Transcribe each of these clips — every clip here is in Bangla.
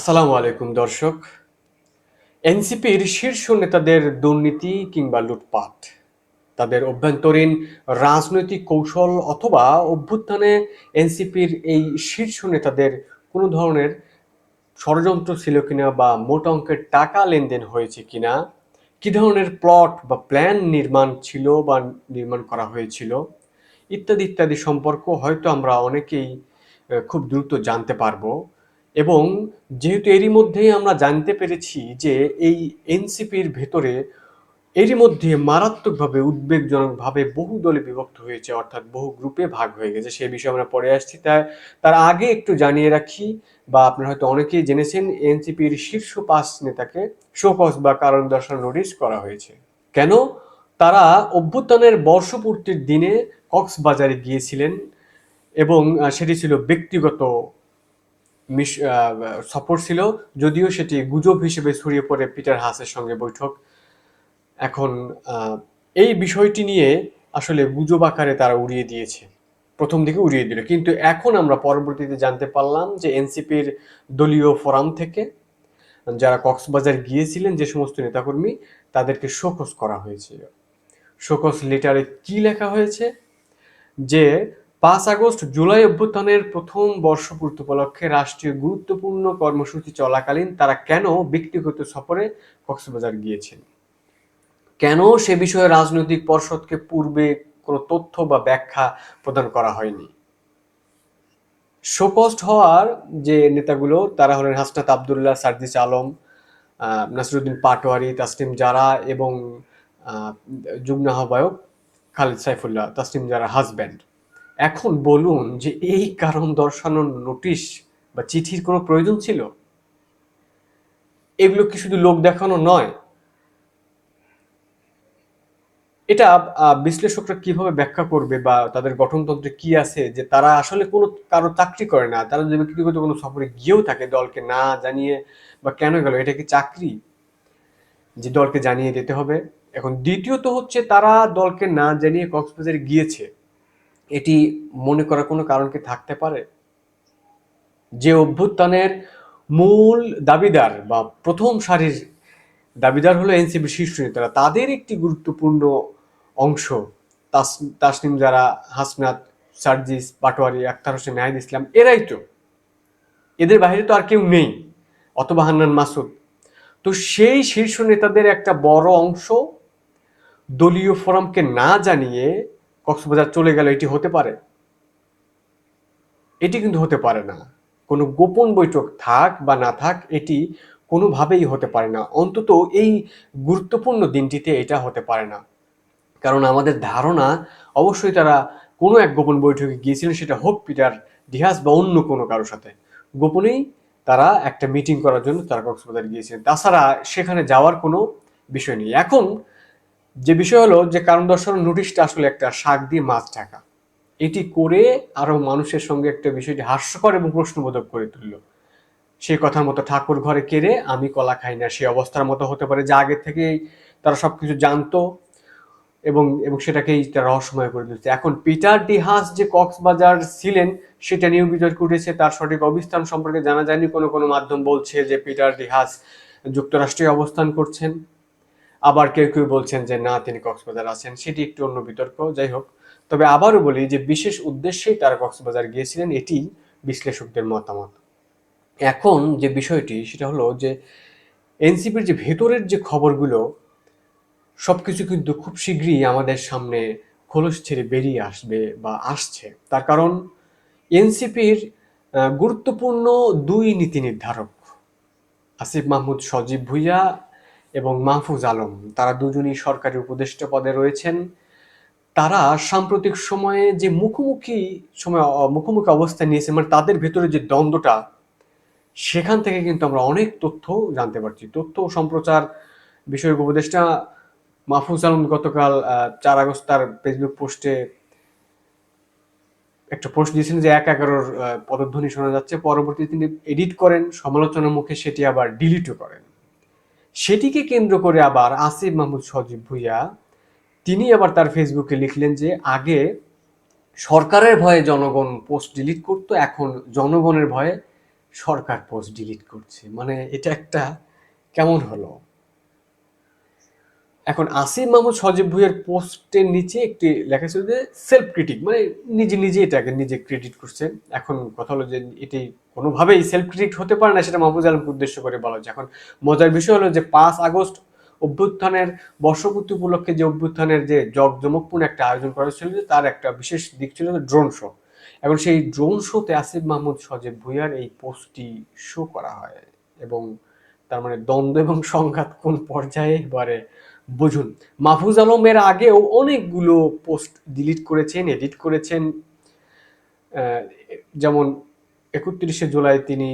আসসালামু আলাইকুম, দর্শক। এনসিপির শীর্ষ নেতাদের দুর্নীতি কিংবা লুটপাট, তাদের অভ্যন্তরীণ রাজনৈতিক কৌশল অথবা অভ্যুত্থানে এনসিপির এই শীর্ষ নেতাদের কোনো ধরনের ষড়যন্ত্র ছিল কিনা বা মোট অঙ্কের টাকা লেনদেন হয়েছে কিনা, কি ধরনের প্লট বা প্ল্যান নির্মাণ ছিল বা নির্মাণ করা হয়েছিল, ইত্যাদি ইত্যাদি সম্পর্ক হয়তো আমরা অনেকেই খুব দ্রুত জানতে পারব। এবং যেহেতু এরই মধ্যেই আমরা জানতে পেরেছি যে এই এনসিপির ভেতরে এরই মধ্যে মারাত্মকভাবে উদ্বেগজনকভাবে বহু দলে বিভক্ত হয়েছে, অর্থাৎ বহু গ্রুপে ভাগ হয়ে গেছে। সে বিষয়ে আমরা পরে আসছি। তাই তার আগে একটু জানিয়ে রাখি, বা আপনারা হয়তো অনেকেই জেনেছেন, এনসিপির শীর্ষ পাঁচ নেতাকে শোকস বা কারণ দর্শন নোটিশ করা হয়েছে। কেন? তারা অভ্যুত্থানের বর্ষপূর্তির দিনে কক্সবাজারে গিয়েছিলেন এবং সেটি ছিল ব্যক্তিগত সফর ছিল, যদিও সেটি গুজব হিসেবে ছড়িয়ে পড়ে পিটার হাসের সঙ্গে বৈঠক। এখন এই বিষয়টি নিয়ে আসলে গুজব আকারে তারা উড়িয়ে দিয়েছে। প্রথম দিকে উড়িয়ে দিল। কিন্তু এখন আমরা পরবর্তীতে জানতে পারলাম যে এনসিপির দলীয় ফোরাম থেকে যারা কক্সবাজার গিয়েছিলেন, যে সমস্ত নেতাকর্মী, তাদেরকে শোকস করা হয়েছিল। শোকস লেটারে কি লেখা হয়েছে? যে পাঁচ আগস্ট জুলাই অভ্যুত্থানের প্রথম বর্ষপূর্তি উপলক্ষে রাষ্ট্রীয় গুরুত্বপূর্ণ কর্মসূচি চলাকালীন তারা কেন ব্যক্তিগত সফরে কক্সবাজার গিয়েছেন? কেন সে বিষয়ে রাজনৈতিক পর্ষদকে পূর্বে কোনো তথ্য বা ব্যাখ্যা প্রদান করা হয়নি? শোকস্ট হওয়ার যে নেতাগুলো, তারা হলেন হাসনাত আবদুল্লাহ সার্জিস আলম নাসিরুদ্দিন পাটোয়ারি তাসলিম জারা এবং যুগ্ম আহ্বায়ক খালিদ সাইফুল্লাহ তাসলিম জারা হাজব্যান্ড এখন বলুন যে এই কারণ দর্শানোর নোটিশ বা চিঠির কোনো প্রয়োজন ছিল? এগুলো কি শুধু লোক দেখানো নয়? এটা বিশ্লেষকরা কীভাবে ব্যাখ্যা করবে বা তাদের গঠনতন্ত্রে কি আছে যে তারা আসলে কোনো, কারও চাকরি করে না, তারা যদি ব্যক্তিগত কোনো সফরে গিয়েও থাকে দলকে না জানিয়ে বা কেন গেল, এটা কি চাকরি? যে দলকে জানিয়ে দিতে হবে। এখন দ্বিতীয়ত হচ্ছে তারা দলকে না জানিয়ে কক্সবাজারে গিয়েছে। এটি মনে করার কোনো কারণ কি থাকতে পারে? যে অভ্যুত্থানের মূল দাবিদার বা প্রথম সারির দাবিদার হলো এনসিপি শীর্ষ নেতারা। তাদের একটি গুরুত্বপূর্ণ অংশ তাস- তাসনিম যারা, হাসনাত, সার্জিস, পাটোয়ারি আক্তার হোসেন নাহিদ ইসলাম, এরাই তো। এদের বাইরে তো আর কেউ নেই, অথবা হান্নান মাসুদ। তো সেই শীর্ষ নেতাদের একটা বড় অংশ দলীয় ফোরামকে না জানিয়ে কক্সবাজার চলে গেল, এটি হতে পারে। এটি কিন্তু হতে পারে না। কোনো গোপন বৈঠক থাক বা না থাক, এটি কোনোভাবেই হতে পারে না। অন্তত এই গুরুত্বপূর্ণ দিনটিতে এটা হতে পারে না। কারণ আমাদের ধারণা, অবশ্যই তারা কোনো এক গোপন বৈঠকে গিয়েছিলেন, সেটা হোক পিটার ডিহাস বা অন্য কোনো কারোর সাথে। গোপনেই তারা একটা মিটিং করার জন্য তারা কক্সবাজার গিয়েছিলেন। তাছাড়া সেখানে যাওয়ার কোনো বিষয় নেই। এখন যে বিষয় হলো যে কারণ দর্শানোর নোটিশটা আসলে একটা শাক দিয়ে মাছ ঢাকা। এটি করে আরও মানুষের সঙ্গে একটা বিষয়টি হাস্যকর এবং প্রশ্নবোধক করে তুললো। সেই কথার মতো ঠাকুর ঘরে কেড়ে আমি কলা খাই না সেই অবস্থার মতো হতে পারে যে আগে থেকেই তারা সবকিছু জানতো এবং এবং সেটাকেই তারা রহস্যময় করে দিচ্ছে এখন পিটার ডিহাস যে কক্সবাজার ছিলেন, সেটা নিয়েও বিতর্ক উঠেছে। তার সঠিক অবস্থান সম্পর্কে জানা যায়নি। কোনো কোনো মাধ্যম বলছে যে পিটার ডিহাস যুক্তরাষ্ট্রে অবস্থান করছেন। আবার কেউ কেউ বলছেন যে, না, তিনি কক্সবাজার আছেন। সেটি একটু অন্য বিতর্ক, যাই হোক। তবে আবারও বলি যে, বিশেষ উদ্দেশ্যেই তারা কক্সবাজার গিয়েছিলেন, এটি বিশ্লেষকদের মতামত। এখন যে বিষয়টি, সেটা হলো যে, এনসিপির যে ভেতরের যে খবরগুলো সব কিছু কিন্তু খুব শীঘ্রই আমাদের সামনে খোলস ছেড়ে বেরিয়ে আসবে বা আসছে। তার কারণ, এনসিপির গুরুত্বপূর্ণ দুই নীতি নির্ধারক, আসিফ মাহমুদ সজীব ভুইয়া এবং মাহফুজ আলম, তারা দুজনই সরকারি উপদেষ্টা পদে রয়েছেন। তারা সাম্প্রতিক সময়ে যে মুখোমুখি সময় মুখোমুখি অবস্থা নিয়েছে মানে তাদের ভেতরে যে দ্বন্দ্বটা, সেখান থেকে কিন্তু আমরা অনেক তথ্য জানতে পারছি। তথ্য সম্প্রচার বিষয়ক উপদেষ্টা মাহফুজ আলম গতকাল চার আগস্ট তার ফেসবুক পোস্টে একটা পোস্ট দিয়েছিলেন যে এক এগারোর পদধ্বনি শোনা যাচ্ছে। পরবর্তীতে তিনি এডিট করেন, সমালোচনার মুখে সেটি আবার ডিলিটও করেন। সেটিকে কেন্দ্র করে আবার আসিফ মাহমুদ সজীব ভুইয়া, তিনি আবার তার ফেসবুকে লিখলেন যে, আগে সরকারের ভয়ে জনগণ পোস্ট ডিলিট করতো, এখন জনগণের ভয়ে সরকার পোস্ট ডিলিট করছে। মানে এটা একটা কেমন হলো? এখন আসিফ মাহমুদ সজীব ভুইয়ের পোস্টের নিচে একটি লেখা ছিল যে সেলফ ক্রিটিক মানে নিজে নিজে এটাকে নিজে ক্রেডিট করছে এখন কথা হলো যে এটি কোনোভাবেই সেলফ ক্রিটিক হতে পারে না, সেটা মাহফুজ আলমকে উদ্দেশ্য করে বলা হচ্ছে এখন মজার বিষয় হলো যে পাঁচ আগস্ট অভ্যুত্থানের বর্ষপূর্তি উপলক্ষে যে অভ্যুত্থানের যে জমকপূর্ণ একটা আয়োজন করা ছিল যে তার একটা বিশেষ দিক ছিল ড্রোন শো এখন সেই ড্রোন শোতে আসিফ মাহমুদ সজীব ভুইয়ার এই পোস্টটি শো করা হয়। এবং তার মানে দ্বন্দ্ব এবং সংঘাত কোন পর্যায়ে এবারে বুঝুন, মাহফুজ আলমের আগেও অনেকগুলো পোস্ট ডিলিট করেছেন, এডিট করেছেন। যেমন একত্রিশে জুলাই তিনি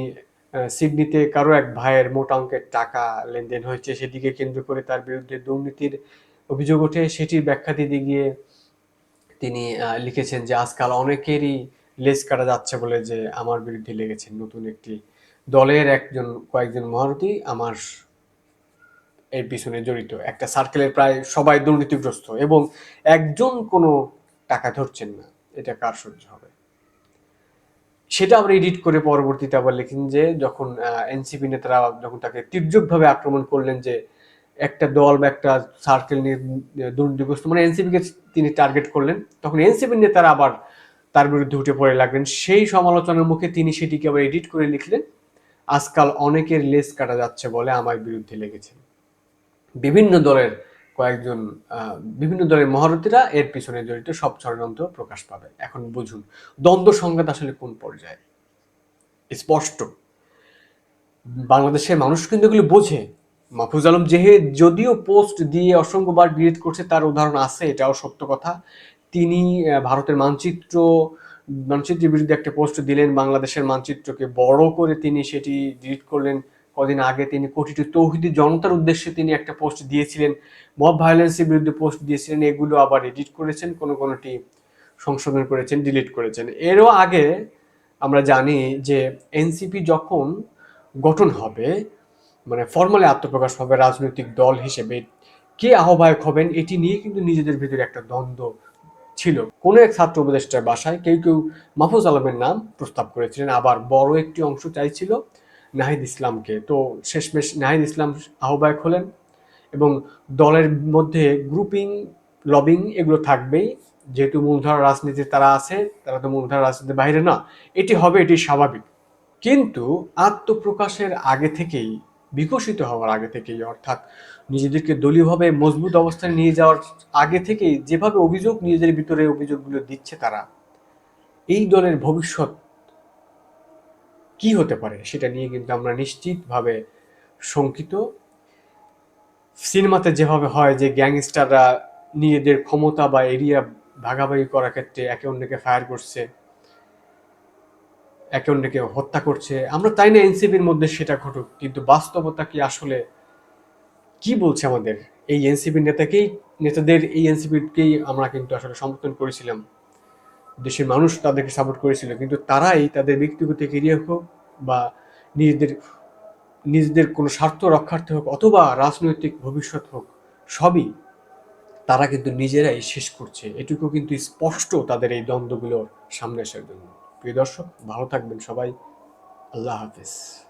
সিডনিতে কারও এক ভাইয়ের মোটা অঙ্কের টাকা লেনদেন হয়েছে সেদিকে কেন্দ্র করে তার বিরুদ্ধে দুর্নীতির অভিযোগ ওঠে। সেটির ব্যাখ্যা দিতে গিয়ে তিনি লিখেছেন যে, আজকাল অনেকেরই লেজ কাটা যাচ্ছে বলে যে, আমার বিরুদ্ধে লেগেছেন নতুন একটি দলের একজন, কয়েকজন মহারথী, আমার এর পিছনে জড়িত। একটা সার্কেলের প্রায় সবাই দুর্নীতিগ্রস্ত এবং একজন কোনো টাকা ধরছেন না। এটা কার সহ্য হবে? সেটা আমরা এডিট করে পরবর্তীতে আবার লিখেন যে, যখন এনসিপি নেতারা যখন তাকে তীর্যকভাবে আক্রমণ করলেন যে, একটা দল বা একটা সার্কেল নিয়ে দুর্নীতিগ্রস্ত মানে এনসিপিকে তিনি টার্গেট করলেন, তখন এনসিপি নেতারা আবার তার বিরুদ্ধে উঠে পড়ে লাগলেন। সেই সমালোচনার মুখে তিনি সেটিকে আবার এডিট করে লিখলেন, আজকাল অনেকের লেস কাটা যাচ্ছে বলে আমার বিরুদ্ধে লেগেছেন। বিভিন্ন দলের কয়েকজন বিভিন্ন দলের মহারথীরা এর পিছনে জড়িত সব ষড়যন্ত্র প্রকাশ পাবে। এখন বুঝুন, দ্বন্দ্ব সংঘাত আসলে কোন পর্যায়ে? স্পষ্ট। বাংলাদেশের মানুষ কিন্তু এগুলো বোঝে। মাহফুজ আলম যেহে যদিও পোস্ট দিয়ে অসংখ্যবার ডিলিট করছে, তার উদাহরণ আছে, এটাও সত্য কথা। তিনি ভারতের মানচিত্র, মানচিত্রের বিরুদ্ধে একটা পোস্ট দিলেন, বাংলাদেশের মানচিত্রকে বড় করে তিনি সেটি ডিলিট করলেন। কদিন আগে তিনি কোটিটি তৌহিদি জনতার উদ্দেশ্যে তিনি একটা পোস্ট দিয়েছিলেন। মব ভায়োলেন্সের বিরুদ্ধে পোস্ট দিয়েছিলেন। এগুলো আবার এডিট করেছেন, কোনো কোনোটি সংশোধন করেছেন ডিলিট করেছেন। এরও আগে আমরা জানি যে এনসিপি যখন গঠন হবে মানে ফর্মালি আত্মপ্রকাশ হবে রাজনৈতিক দল হিসেবে, কে আহ্বায়ক হবেন এটি নিয়ে কিন্তু নিজেদের ভিতরে একটা দ্বন্দ্ব ছিল। কোনো এক ছাত্র উপদেষ্টার বাসায় কেউ কেউ মাহফুজ আলমের নাম প্রস্তাব করেছিলেন। আবার বড় একটি অংশ চাইছিল নাহিদ ইসলামকে। তো শেষমেশ নাহিদ ইসলাম আহ্বায়ক হলেন এবং দলের মধ্যে গ্রুপিং লবিং এগুলো থাকবেই। যেহেতু মূলধারা রাজনীতি তারা আছে, তারা তো মূলধারা রাজনীতির বাইরে না। এটি হবে, এটি স্বাভাবিক। কিন্তু আত্মপ্রকাশের আগে থেকেই, বিকশিত হওয়ার আগে থেকেই, অর্থাৎ নিজেদেরকে দলীয়ভাবে মজবুত অবস্থায় নিয়ে যাওয়ার আগে থেকেই, যেভাবে অভিযোগ, নিজেদের ভিতরে অভিযোগগুলো দিচ্ছে তারা, এই দলের ভবিষ্যৎ কি হতে পারে সেটা নিয়ে কিন্তু আমরা নিশ্চিতভাবে শঙ্কিত। সিনেমাতে যেভাবে হয় যে গ্যাংস্টাররা নিজেদের ক্ষমতা বা এরিয়া ভাগাভাগি করার ক্ষেত্রে একে অন্যকে ফায়ার করছে, একে অন্যকে হত্যা করছে, আমরা তাই না এনসিপির মধ্যে সেটা ঘটুক, কিন্তু বাস্তবতা কি আসলে কি বলছে আমাদের? এই এনসিপির নেতাকেই, নেতাদের এই এনসিপিকেই আমরা কিন্তু আসলে সমর্থন করেছিলাম। দেশের মানুষ তাদেরকে সাপোর্ট করেছিল, কিন্তু তারাই তাদের ব্যক্তিগত কেরিয়ার হোক বা নিজেদের নিজেদের কোনো স্বার্থ রক্ষার্থে হোক অথবা রাজনৈতিক ভবিষ্যৎ হোক, সবই তারা কিন্তু নিজেরাই শেষ করছে। এটুকু কিন্তু স্পষ্ট তাদের এই দ্বন্দ্বগুলোর সামনে আসার জন্য। প্রিয় দর্শক, ভালো থাকবেন সবাই। আল্লাহ হাফেজ।